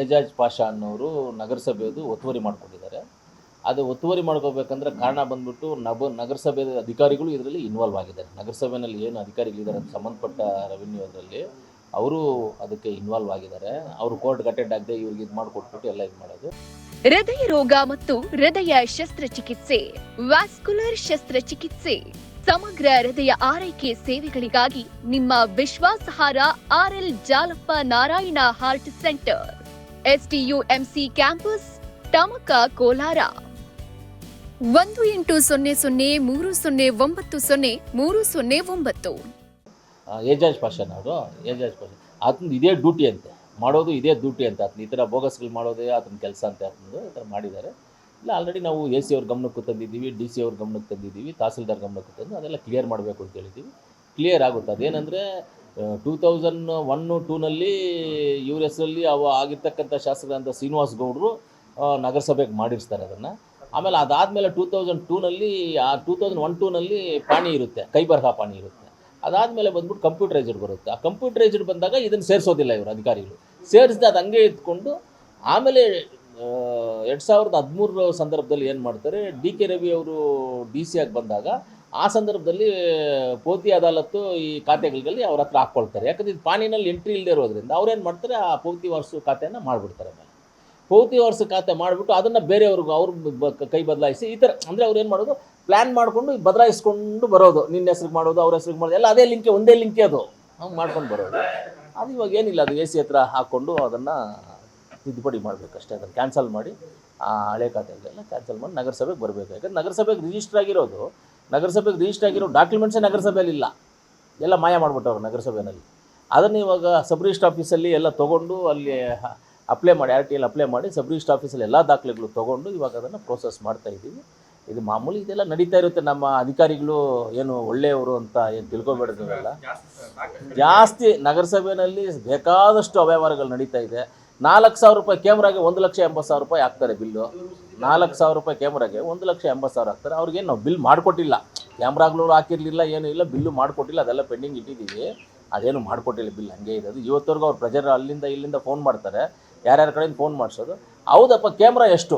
ಏಜಾಜ್ ಪಾಷಾ ಅನ್ನೋರು ನಗರಸಭೆಯದು ಒತ್ತುವರಿ ಮಾಡ್ಕೊಂಡಿದ್ದಾರೆ. ಅದು ಒತ್ತುವರಿ ಮಾಡ್ಕೋಬೇಕಂದ್ರೆ ಕಾರಣ ಬಂದ್ಬಿಟ್ಟು ನಬ ನಗರಸಭೆ ಅಧಿಕಾರಿಗಳು ಇದರಲ್ಲಿ ಇನ್ವಾಲ್ವ್ ಆಗಿದ್ದಾರೆ. ನಗರಸಭೆಯಲ್ಲಿ ಏನು ಅಧಿಕಾರಿಗಳಿದ್ದಾರೆ ಅಂತ ಸಂಬಂಧಪಟ್ಟ ರೆವಿನ್ಯೂ ಅದರಲ್ಲಿ ಅವರು ಅದಕ್ಕೆ ಇನ್ವಾಲ್ವ್ ಆಗಿದ್ದಾರೆ. ಅವರು ಕೋರ್ಟ್ ಅಟೆಂಡ್ ಆಗದೆ ಇವ್ರಿಗೆ ಇದು ಮಾಡಿಕೊಟ್ಬಿಟ್ಟು ಎಲ್ಲ ಇದು ಮಾಡೋದು. ಹೃದಯ ರೋಗ ಮತ್ತು ಹೃದಯ ಶಸ್ತ್ರಚಿಕಿತ್ಸೆ ವ್ಯಾಸ್ಕುಲರ್ ಶಸ್ತ್ರಚಿಕಿತ್ಸೆ, ಸಮಗ್ರ ಹೃದಯ ಆರೈಕೆ ಸೇವೆಗಳಿಗಾಗಿ ನಿಮ್ಮ ವಿಶ್ವಾಸಾರ್ಹಾರ R L Jalappa Narayana heart centre. STUMC campus, Tamaka, Kolar. ಒಂದು ಎಂಟು ಸೊನ್ನೆ ಸೊನ್ನೆ ಮೂರು ಸೊನ್ನೆ ಒಂಬತ್ತು ಸೊನ್ನೆ ಮೂರು ಸೊನ್ನೆ ಒಂಬತ್ತು. ಏಜಾಜ್ ಪಾಷನ್ ಅವರು ಏಜಾಜ್ ಪಾಷನ್. ಆತನ ಇದೇ ಡ್ಯೂಟಿ ಅಂತೆ. ಮಾಡೋದು ಇದೇ ಡ್ಯೂಟಿ ಅಂತ. ಆತನ ಈ ಥರ ಬೋಗಸ್ಗಳು ಮಾಡೋದೇ ಆತನ ಕೆಲಸ ಅಂತ ಆತನದು ಈ ಥರ ಮಾಡಿದ್ದಾರೆ. ಇಲ್ಲ ಆಲ್ರೆಡಿ ನಾವು ಎ ಸಿ ಅವ್ರ ಗಮನಕ್ಕೆ ತಂದಿದ್ದೀವಿ, ಡಿ ಸಿ ಅವ್ರ ಗಮನಕ್ಕೆ ತಂದಿದ್ದೀವಿ, ತಹಸೀಲ್ದಾರ್ ಗಮನಕ್ಕೆ ತಂದು ಅದೆಲ್ಲ ಕ್ಲಿಯರ್ ಮಾಡಬೇಕು ಅಂತ ಹೇಳಿದ್ದೀವಿ. ಕ್ಲಿಯರ್ ಆಗುತ್ತೆ. ಅದೇನೆಂದರೆ ಟೂ ತೌಸಂಡ್ ಒನ್ನು ಟೂನಲ್ಲಿ ಇವ್ರ ಹೆಸರಲ್ಲಿ ಅವ ಆಗಿರ್ತಕ್ಕಂಥ ಶಾಸಕರಂಥ ಶ್ರೀನಿವಾಸ್ ಗೌಡರು ನಗರಸಭೆಗೆ ಮಾಡಿರ್ತಾರೆ ಅದನ್ನು. ಆಮೇಲೆ ಅದಾದಮೇಲೆ ಟೂ ತೌಸಂಡ್ ಟೂನಲ್ಲಿ, ಆ ಟೂ ತೌಸಂಡ್ ಒನ್ ಟೂನಲ್ಲಿ ಪಾಣಿ ಇರುತ್ತೆ, ಕೈಬರ್ಹ ಪಾಣಿ ಇರುತ್ತೆ. ಅದಾದಮೇಲೆ ಬಂದ್ಬಿಟ್ಟು ಕಂಪ್ಯೂಟರೈಸ್ಡ್ ಬರುತ್ತೆ. ಆ ಕಂಪ್ಯೂಟರೈಸ್ಡ್ ಬಂದಾಗ ಇದನ್ನು ಸೇರಿಸೋದಿಲ್ಲ ಇವರು ಅಧಿಕಾರಿಗಳು. ಸೇರಿಸಿದೆ ಅದು ಹಂಗೆ ಇದ್ಕೊಂಡು ಆಮೇಲೆ ಎರಡು ಸಾವಿರದ ಹದಿಮೂರರ ಸಂದರ್ಭದಲ್ಲಿ ಏನು ಮಾಡ್ತಾರೆ, ಡಿ ಕೆ ರವಿ ಅವರು ಡಿ ಸಿ ಆಗಿ ಬಂದಾಗ ಆ ಸಂದರ್ಭದಲ್ಲಿ ಪೋತಿ ಅದಾಲತ್ತು ಈ ಖಾತೆಗಳಲ್ಲಿ ಅವ್ರ ಹತ್ರ ಹಾಕ್ಕೊಳ್ತಾರೆ ಯಾಕಂದ್ರೆ ಇದು ಪಾನಿನಲ್ಲಿ ಎಂಟ್ರಿ ಇಲ್ಲದೆ ಇರೋದ್ರಿಂದ ಅವ್ರೇನು ಮಾಡ್ತಾರೆ, ಆ ಪೌತಿ ವಾರ್ಸು ಖಾತೆಯನ್ನು ಮಾಡಿಬಿಡ್ತಾರೆ ಮೇಲೆ ಪೌತಿ ವಾರ್ಸು ಖಾತೆ ಮಾಡಿಬಿಟ್ಟು ಅದನ್ನು ಬೇರೆಯವ್ರಿಗೂ ಅವ್ರ ಕೈ ಬದಲಾಯಿಸಿ ಈ ಥರ ಅಂದರೆ ಅವ್ರು ಏನು ಮಾಡೋದು ಪ್ಲ್ಯಾನ್ ಮಾಡಿಕೊಂಡು ಬದಲಾಯಿಸ್ಕೊಂಡು ಬರೋದು. ನಿನ್ನ ಹೆಸ್ರಿಗೆ ಮಾಡೋದು, ಅವ್ರ ಹೆಸ್ರಿಗೆ ಮಾಡೋದು, ಎಲ್ಲ ಅದೇ ಲಿಂಕೆ, ಒಂದೇ ಲಿಂಕೆ ಅದು. ಹಂಗೆ ಮಾಡ್ಕೊಂಡು ಬರೋದು. ಅದು ಇವಾಗ ಏನಿಲ್ಲ, ಅದು ಎ ಸಿ ಹತ್ರ ಹಾಕ್ಕೊಂಡು ಅದನ್ನು ತಿದ್ದುಪಡಿ ಮಾಡಬೇಕಷ್ಟೇ. ಅದನ್ನು ಕ್ಯಾನ್ಸಲ್ ಮಾಡಿ ಆ ಹಳೆ ಖಾತೆಗಳೆಲ್ಲ ಕ್ಯಾನ್ಸಲ್ ಮಾಡಿ ನಗರಸಭೆಗೆ ಬರಬೇಕು. ಯಾಕಂದ್ರೆ ನಗರಸಭೆಗೆ ರಿಜಿಸ್ಟರ್ ಆಗಿರೋದು ನಗರಸಭೆಗೆ ರಿಜಿಸ್ಟರ್ ಆಗಿರೋ ಡಾಕ್ಯುಮೆಂಟ್ಸೇ ನಗರಸಭೆಯಲ್ಲಿ ಇಲ್ಲ. ಎಲ್ಲ ಮಾಯ ಮಾಡಿಬಿಟ್ಟವ್ರು ನಗರಸಭೆಯಲ್ಲಿ ಅದನ್ನು ಇವಾಗ ಸಬ್ ಆಫೀಸಲ್ಲಿ ಎಲ್ಲ ತೊಗೊಂಡು ಅಲ್ಲಿ ಅಪ್ಲೈ ಮಾಡಿ ಆರ್ ಟಿ ಎಲ್ಲಿ ಅಪ್ಲೈ ಮಾಡಿ ಸಬ್ ಆಫೀಸಲ್ಲಿ ಎಲ್ಲ ದಾಖಲೆಗಳು ತೊಗೊಂಡು ಇವಾಗ ಅದನ್ನು ಪ್ರೋಸೆಸ್ ಮಾಡ್ತಾ ಇದ್ದೀವಿ. ಇದು ಮಾಮೂಲಿ ಇದೆಲ್ಲ ನಡೀತಾ ಇರುತ್ತೆ. ನಮ್ಮ ಅಧಿಕಾರಿಗಳು ಏನು ಒಳ್ಳೆಯವರು ಅಂತ ಏನು ತಿಳ್ಕೊಬೇಡ್ದಲ್ಲ ಜಾಸ್ತಿ ನಗರಸಭೆಯಲ್ಲಿ ಬೇಕಾದಷ್ಟು ಅವ್ಯವಹಾರಗಳು ನಡೀತಾ ಇದೆ. ನಾಲ್ಕು ಸಾವಿರ ರೂಪಾಯಿ ಕ್ಯಾಮ್ರಾಗೆ ಒಂದು ಲಕ್ಷ ಎಂಬತ್ತು ಸಾವಿರ ರೂಪಾಯಿ ಹಾಕ್ತಾರೆ ಬಿಲ್ಲು. ನಾಲ್ಕು ಸಾವಿರ ರೂಪಾಯಿ ಕ್ಯಾಮ್ರಾಗೆ ಒಂದು ಲಕ್ಷ ಎಂಬತ್ತು ಸಾವಿರ ಹಾಕ್ತಾರೆ ಅವ್ರಿಗೇನು ನಾವು ಬಿಲ್ ಮಾಡಿಕೊಟ್ಟಿಲ್ಲ. ಕ್ಯಾಮ್ರಾಗಳು ಹಾಕಿರಲಿಲ್ಲ, ಏನೂ ಇಲ್ಲ, ಬಿಲ್ಲು ಮಾಡಿಕೊಟ್ಟಿಲ್ಲ, ಅದೆಲ್ಲ ಪೆಂಡಿಂಗ್ ಇಟ್ಟಿದ್ದೀವಿ ಅದೇನು ಮಾಡಿಕೊಟ್ಟಿಲ್ಲ ಬಿಲ್, ಹಂಗೆ ಇದೆ ಇವತ್ತವರೆಗೂ ಅವ್ರು ಪ್ರೆಜರ್ ಅಲ್ಲಿಂದ ಇಲ್ಲಿಂದ ಫೋನ್ ಮಾಡ್ತಾರೆ. ಯಾರ್ಯಾರ ಕಡೆಯಿಂದ ಫೋನ್ ಮಾಡಿಸೋದು? ಹೌದಪ್ಪ, ಕ್ಯಾಮ್ರಾ ಎಷ್ಟು?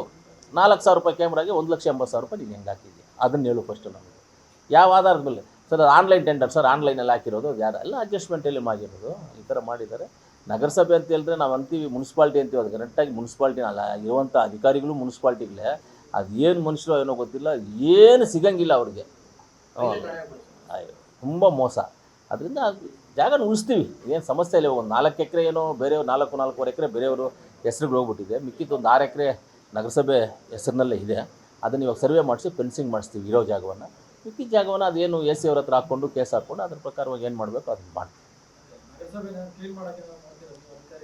ನಾಲ್ಕು ಸಾವಿರ ರೂಪಾಯಿ ಕ್ಯಾಮ್ರಾಗೆ ಒಂದು ಲಕ್ಷ ಎಂಬತ್ತು ಸಾವಿರ ರೂಪಾಯಿ ನೀನು ಹೆಂಗೆ ಹಾಕಿದ್ದೀವಿ ಅದನ್ನು ಹೇಳು ಫಸ್ಟು ನಮಗೆ. ಯಾವ ಆಧಾರದ ಮೇಲೆ ಸರ್, ಅದು ಆನ್ಲೈನ್ ಟೆಂಡರ್ ಸರ್ ಆನ್ಲೈನಲ್ಲಿ ಹಾಕಿರೋದು, ಅದು ಯಾರು? ಎಲ್ಲ ಅಡ್ಜಸ್ಟ್ಮೆಂಟಲ್ಲಿ ಮಾಡಿರೋದು. ಈ ಥರ ಮಾಡಿದ್ದಾರೆ. ನಗರಸಭೆ ಅಂತ ಹೇಳಿದ್ರೆ ನಾವು ಅಂತೀವಿ ಮುನ್ಸಿಪಾಲ್ಟಿ ಅಂತೀವಿ. ಅದು ಕರೆಕ್ಟಾಗಿ ಮುನ್ಸಿಪಾಲ್ಟಿ ಅಲ್ಲ ಇರುವಂಥ ಅಧಿಕಾರಿಗಳು ಮುನ್ಸಿಪಾಲ್ಟಿಗಳೇ. ಅದು ಏನು ಮನುಷ್ಯರು ಏನೋ ಗೊತ್ತಿಲ್ಲ ಏನು ಸಿಗಂಗಿಲ್ಲ ಅವ್ರಿಗೆ. ತುಂಬ ಮೋಸ. ಅದರಿಂದ ಜಾಗನ ಉಳಿಸ್ತೀವಿ. ಏನು ಸಮಸ್ಯೆ ಇಲ್ಲ ಒಂದು ನಾಲ್ಕು ಎಕರೆ ಏನೋ ಬೇರೆಯವ್ರು ನಾಲ್ಕು ನಾಲ್ಕೂವರೆ ಎಕರೆ ಬೇರೆಯವರು ಹೆಸ್ರಿಗೆ ಹೋಗ್ಬಿಟ್ಟಿದೆ. ಮಿಕ್ಕಿದ್ದು ಒಂದು ಆರು ಎಕರೆ ನಗರಸಭೆ ಹೆಸರಿನಲ್ಲೇ ಇದೆ. ಅದನ್ನು ಇವಾಗ ಸರ್ವೆ ಮಾಡಿಸಿ ಫೆನ್ಸಿಂಗ್ ಮಾಡಿಸ್ತೀವಿ ಇರೋ ಜಾಗವನ್ನು. ಮಿಕ್ಕಿದ ಜಾಗವನ್ನು ಅದೇನು ಎ ಸಿ ಅವ್ರ ಹತ್ರ ಹಾಕ್ಕೊಂಡು ಕೇಸ್ ಹಾಕ್ಕೊಂಡು ಅದ್ರ ಪ್ರಕಾರವಾಗಿ ಏನು ಮಾಡಬೇಕು ಅದನ್ನು ಮಾಡ್ತೀವಿ.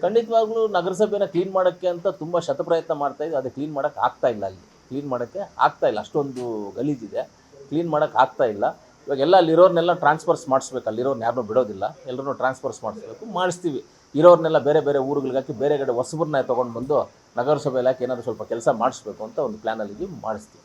ಖಂಡಿತವಾಗ್ಲೂ ನಗರಸಭೆನ ಕ್ಲೀನ್ ಮಾಡೋಕ್ಕೆ ಅಂತ ತುಂಬ ಶತಪ್ರಯತ್ನ ಮಾಡ್ತಾ ಇದ್ದಾರೆ ಅದು ಕ್ಲೀನ್ ಮಾಡೋಕ್ಕೆ ಆಗ್ತಾ ಇಲ್ಲ ಅಲ್ಲಿ. ಕ್ಲೀನ್ ಮಾಡೋಕ್ಕೆ ಆಗ್ತಾ ಇಲ್ಲ. ಅಷ್ಟೊಂದು ಗಲೀಜಿದೆ ಕ್ಲೀನ್ ಮಾಡೋಕ್ಕೆ ಆಗ್ತಾ ಇಲ್ಲ. ಇವಾಗ ಎಲ್ಲ ಅಲ್ಲಿರೋರ್ನೆಲ್ಲ ಟ್ರಾನ್ಸ್ಫರ್ಸ್ ಮಾಡಿಸ್ಬೇಕು. ಅಲ್ಲಿರೋರ್ನ ಯಾರನ್ನೂ ಬಿಡೋದಿಲ್ಲ. ಎಲ್ಲರೂ ಟ್ರಾನ್ಸ್ಫರ್ಸ್ ಮಾಡಿಸ್ಬೇಕು. ಮಾಡಿಸ್ತೀವಿ. ಇರೋರ್ನೆಲ್ಲ ಬೇರೆ ಬೇರೆ ಊರುಗಳಿಗೆ ಹಾಕಿ ಬೇರೆ ಕಡೆ ಹೊಸಬ್ರನ್ನ ತೊಗೊಂಡು ಬಂದು ನಗರಸಭೆ ಇಲಾಖೆ ಏನಾದರೂ ಸ್ವಲ್ಪ ಕೆಲಸ ಮಾಡಿಸ್ಬೇಕು ಅಂತ ಒಂದು ಪ್ಲ್ಯಾನಲ್ಲಿ ಮಾಡಿಸ್ತೀವಿ.